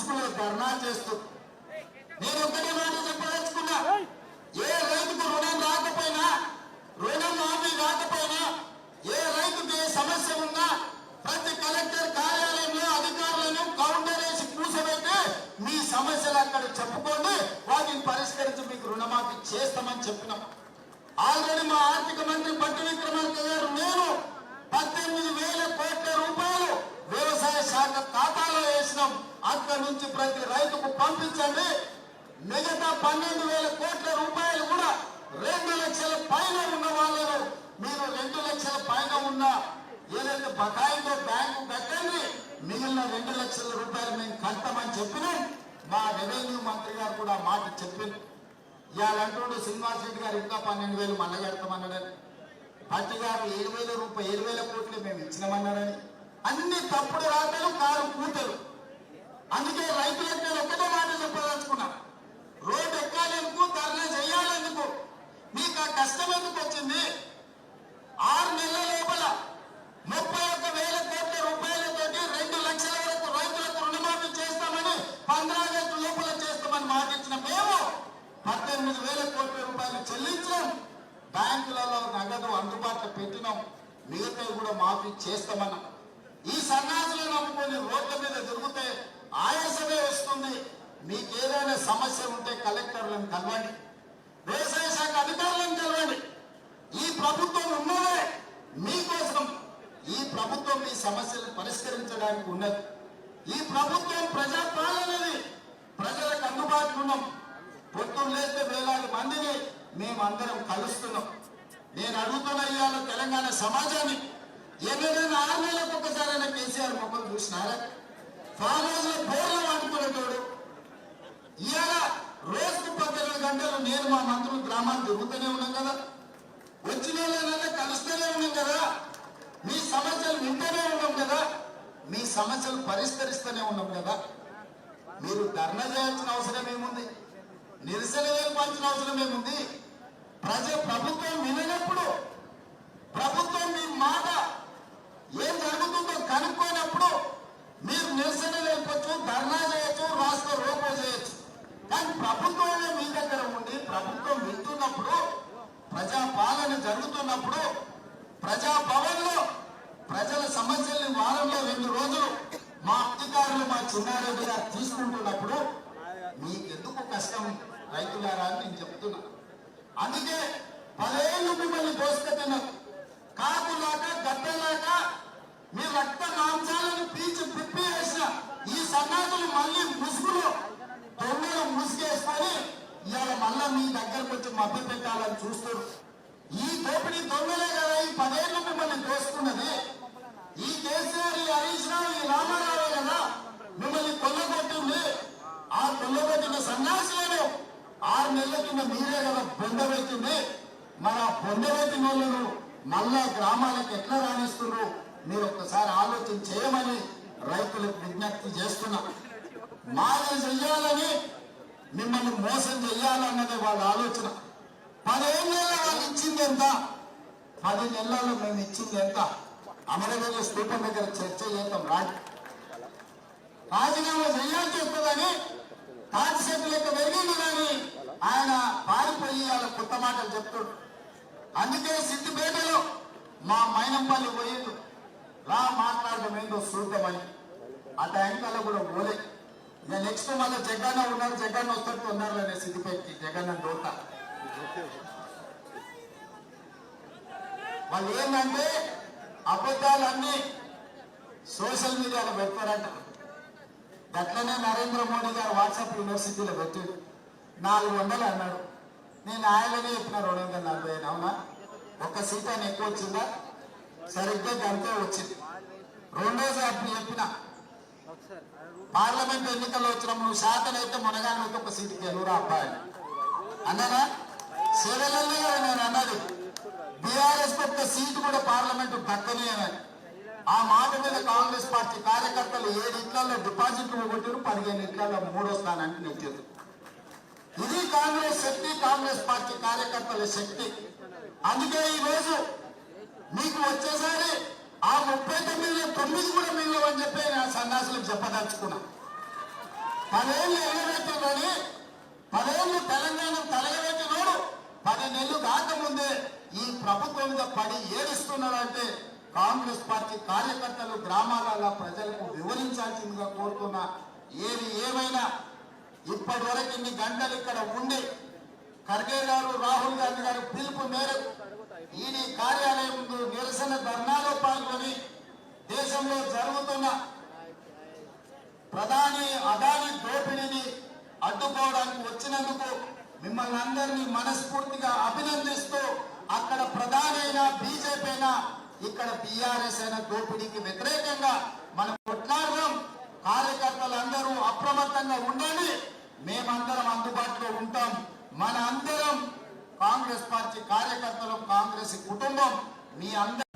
ముసుగులో ధర్నా చేస్తూ నేను ఒకటే మాట చెప్పదలుచుకున్నా. ఏ రైతుకు రుణం రాకపోయినా రుణం మాఫీ రాకపోయినా ఏ రైతుకు ఏ సమస్య ఉన్నా ప్రతి కలెక్టర్ కార్యాలయంలో అధికారులను కౌంటర్ వేసి కూసబెట్టే మీ సమస్యలు అక్కడ చెప్పుకోండి వాటిని పరిష్కరించి మీకు రుణమాఫీ చేస్తామని చెప్పినాం. ఆల్రెడీ మా ఆర్థిక మంత్రి పట్టు విక్రమార్క నుంచి ప్రతి రైతుకు పంపించండి. మిగతా పన్నెండు వేల కోట్ల రూపాయలు కూడా రెండు లక్షల పైన ఉన్న వాళ్ళను మీరు రెండు లక్షల పైన ఉన్న ఏదైతే బకాయితో బ్యాంకు కట్టండి మిగిలిన రెండు లక్షల రూపాయలు మేము కడతామని చెప్పినాం. మా రెవెన్యూ మంత్రి గారు కూడా మాట చెప్పింది ఇవాళ అంటుండే శ్రీనివాస్ రెడ్డి గారు ఇంకా పన్నెండు వేలు మళ్ళగడతామన్నాడని పట్టి గారు ఏడు వేల రూపాయలు ఏడు వేల కోట్లు మేము ఇచ్చినామన్నాడని. అన్ని తప్పుడు రాతలు కారు కూతలు. అందుకే రైతులకు నేను ఒక్కటే మాట చెప్పదలుచుకున్నా రోడ్డు ఎక్కాలెందుకు ధర్నా చేయాలెందుకు మీకు ఆ కష్టం ఎందుకు వచ్చింది? ఆరు నెలల లోపల ముప్పై ఒక్క వేల కోట్ల రూపాయలతోటి రెండు లక్షల వరకు రైతులకు రుణమాఫీ చేస్తామని పంద్రాగస్టు లోపల చేస్తామని మాట ఇచ్చిన మేము పద్దెనిమిది వేల కోట్ల రూపాయలు చెల్లించాం. బ్యాంకులలో నగదు అందుబాటులో పెట్టినాం. మిగతా కూడా మాఫీ చేస్తామన్నాం. ఈ సన్నాసులను నమ్ముకొని రోడ్ల మీద తిరుగుతే ఆయాసమే వస్తుంది. మీకు ఏదైనా సమస్య ఉంటే కలెక్టర్లను కలవండి. వ్యవసాయ శాఖ అధికారులను కలవండి. ఈ ప్రభుత్వం ఉన్నదే మీకోసం. ఈ ప్రభుత్వం మీ సమస్యలు పరిష్కరించడానికి ఉన్నది. ఈ ప్రభుత్వం ప్రజాపాలనది ప్రజలకు అందుబాటులో ఉన్నాం. పొద్దున్న లేస్తే వేలాది మందిని మేమందరం కలుస్తున్నాం. నేను అడుగుతున్న ఇవాళ తెలంగాణ సమాజాన్ని ఎన్నడైనా ఆరు నెలలకు ఒకసారైనా కేసీఆర్ మొక్కలు చూసినారా? ఫామ్ బోర్లు వాడుకునేటోడు ఇవాళ రోజుకు పద్దెనిమిది గంటలు నేను మా మంత్రులు గ్రామాలు తిరుగుతూనే ఉన్నాం కదా. వచ్చిన వాళ్ళనల్లా కలుస్తూనే ఉన్నాం కదా. మీ సమస్యలు వింటూనే ఉన్నాం కదా. మీ సమస్యలు పరిష్కరిస్తూనే ఉన్నాం కదా. మీరు ధర్నా చేయాల్సిన అవసరం ఏముంది? నిరసన ఏర్పాల్సిన అవసరం ఏముంది? ప్రజ ప్రభుత్వం విననప్పుడు ప్రభుత్వం మీ మాట ఏం జరుగుతుందో కనుక్కోనప్పుడు మీరు నిరసన లేకపోవచ్చు ధర్నా చేయొచ్చు రాష్ట్ర రూపం చేయొచ్చు కానీ ప్రభుత్వమే మీ దగ్గర ఉండి ప్రభుత్వం వింటున్నప్పుడు ప్రజా పాలన జరుగుతున్నప్పుడు ప్రజా భవన్లో ప్రజల సమస్యల్ని వారంలో రెండు రోజులు మా అధికారులు మా చిన్నారెడ్డి గారు తీసుకుంటున్నప్పుడు మీకెందుకు కష్టం? రైతులారా అని నేను చెప్తున్నా. అందుకే పదేళ్ళు మిమ్మల్ని దోసుకెత్తినారు కాకులాక గద్దలాక మీరు మభ్య పెట్టాలని చూస్తారు ఈ దోపిడీ దొంగలే కదా ఈ పదేళ్ళు మిమ్మల్ని దోసుకున్నది ఈ కేసీఆర్ ఈ హరీష్ రావు ఈ రామారావే కదా మిమ్మల్ని కొల్లగొట్టింది. ఆ కొల్లగొట్టిన సన్యాసులను ఆరు నెలల కింద మీరే కదా బొందబెట్టింది మన బొందబెట్టిన వాళ్ళను మళ్ళా గ్రామాలకు ఎట్లా రాణిస్తున్నారు? మీరు ఒక్కసారి ఆలోచన చేయమని రైతులకు విజ్ఞప్తి చేస్తున్నా. మాది చెయ్యాలని మిమ్మల్ని మోసం చెయ్యాలన్నదే వాళ్ళ ఆలోచన. పదిహేను నెలల వాళ్ళు ఇచ్చింది ఎంత? పది నెలల్లో మేము ఇచ్చింది ఎంత? అమరవీరుల స్థూపం దగ్గర చర్చ చేద్దాం రాజు రాజీనామా చేయాల్సి వస్తుందని కాన్సెప్ట్ లెక్క వెళ్ళింది కానీ ఆయన పారిపోయి వాళ్ళ కొత్త మాటలు చెప్తాడు అందుకే సిద్దిపేటలో మా మైనంపల్లి పోయిండు. రా మాట్లాడడం ఏంటో చూద్దామని ఆ టైంకల్లా కూడా పోలే. ఇక నెక్స్ట్ మళ్ళీ జగన్ ఉన్నారు జగన్ వస్తట్టు ఉన్నారు అనే సిద్దిపేటకి. జగన్ అని వాళ్ళు ఏంటంటే అబద్ధాలన్నీ సోషల్ మీడియాలో పెడతారంట. గట్లనే నరేంద్ర మోడీ గారు వాట్సాప్ యూనివర్సిటీలో పెట్టాడు. నాలుగు వందలు అన్నాడు. నేను ఆయననే చెప్పిన రెండు వందల నలభై ఐదు అవునా? ఒక సీట్ అని ఎక్కువ వచ్చిందా? సరిగ్గా గంటే వచ్చింది. రెండోసారి అప్పుడు చెప్పిన. పార్లమెంట్ ఎన్నికల్లో వచ్చినప్పుడు నువ్వు శాతం అయితే అయితే ఒక సీటు గెలువురా అబ్బాయి అన్నానా? సేవలల్లో కదా నేను అన్నది బీఆర్ఎస్ ఒక్క సీటు కూడా పార్లమెంట్ దక్కనే అని. ఆ మాట మీద కాంగ్రెస్ పార్టీ కార్యకర్తలు ఏడు ఇళ్ళలో డిపాజిట్లు కొట్టారు పదిహేను ఇళ్ళలో మూడో స్థానానికి నెచ్చారు ఇది కాంగ్రెస్ శక్తి కాంగ్రెస్ పార్టీ కార్యకర్తల శక్తి. అందుకే ఈ రోజు మీకు వచ్చేసారి ఆ ముప్పై తొమ్మిది తొమ్మిది కూడా మిగిలవని చెప్పి నా సన్యాసులకు చెప్పదలుచుకున్నా. పదేళ్ళు ఎగబెట్టినని పదేళ్ళు తెలంగాణ తలగబెట్టినోడు పది నెలలు కాకముందే ఈ ప్రభుత్వం మీద పడి ఏడుస్తున్నారంటే కాంగ్రెస్ పార్టీ కార్యకర్తలు గ్రామాలలో ప్రజలకు వివరించాల్సిందిగా కోరుతున్నా. ఏది ఏమైనా ఇప్పటి వరకు ఇన్ని గంటలు ఇక్కడ ఉండి ఖర్గే గారు రాహుల్ గాంధీ గారు పిలుపు మేరకు ఈడీ కార్యాలయం ముందు నిరసన ధర్నాలో పాల్గొని దేశంలో జరుగుతున్న ప్రధాని అదాని దోపిడీని అడ్డుకోవడానికి వచ్చినందుకు మిమ్మల్ని అందరినీ మనస్ఫూర్తిగా అభినందిస్తూ అక్కడ ప్రధానైన బీజేపీ అయినా ఇక్కడ బీఆర్ఎస్ అయిన దోపిడీకి వ్యతిరేకంగా మనం కొట్లాడదాం కార్యకర్తలందరూ అప్రమత్తంగా ఉండాలి మేమందరం అందుబాటులో ఉంటాం. మన అందరం కాంగ్రెస్ పార్టీ కార్యకర్తలు కాంగ్రెస్ కుటుంబం మీ అందరం